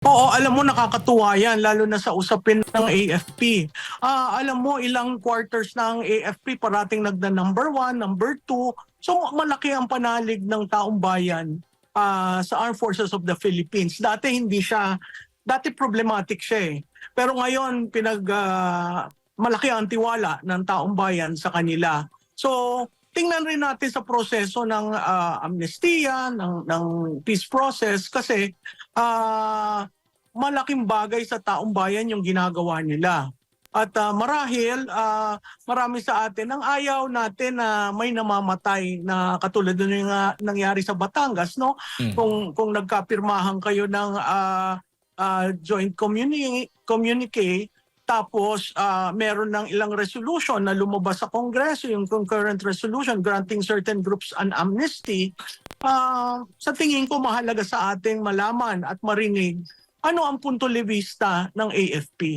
Oo, alam mo nakakatuwa yan lalo na sa usapin ng AFP. Ah, alam mo ilang quarters ang AFP parating nagda number one, number two. So malaki ang panalig ng taong bayan ah, sa Armed Forces of the Philippines. Dati hindi siya, dati problematic siya eh. Pero ngayon pinag ah, malaki ang tiwala ng taong bayan sa kanila. So tingnan rin natin sa proseso ng ah, amnestiya, ng, ng peace process kasi ah malaking bagay sa taong bayan yung ginagawa nila. At ah, marahil ah, marami sa atin ang ayaw natin na may namamatay na katulad ng nga nangyari sa Batangas no Mm. kung kung nagkapirmahan kayo ng ah, ah, joint communi- communique tapos ah, meron ng ilang resolution na lumabas sa Kongreso yung concurrent resolution granting certain groups an amnesty Ah, sa tingin ko mahalaga sa ating malaman at marinig ano ang punto de vista ng AFP.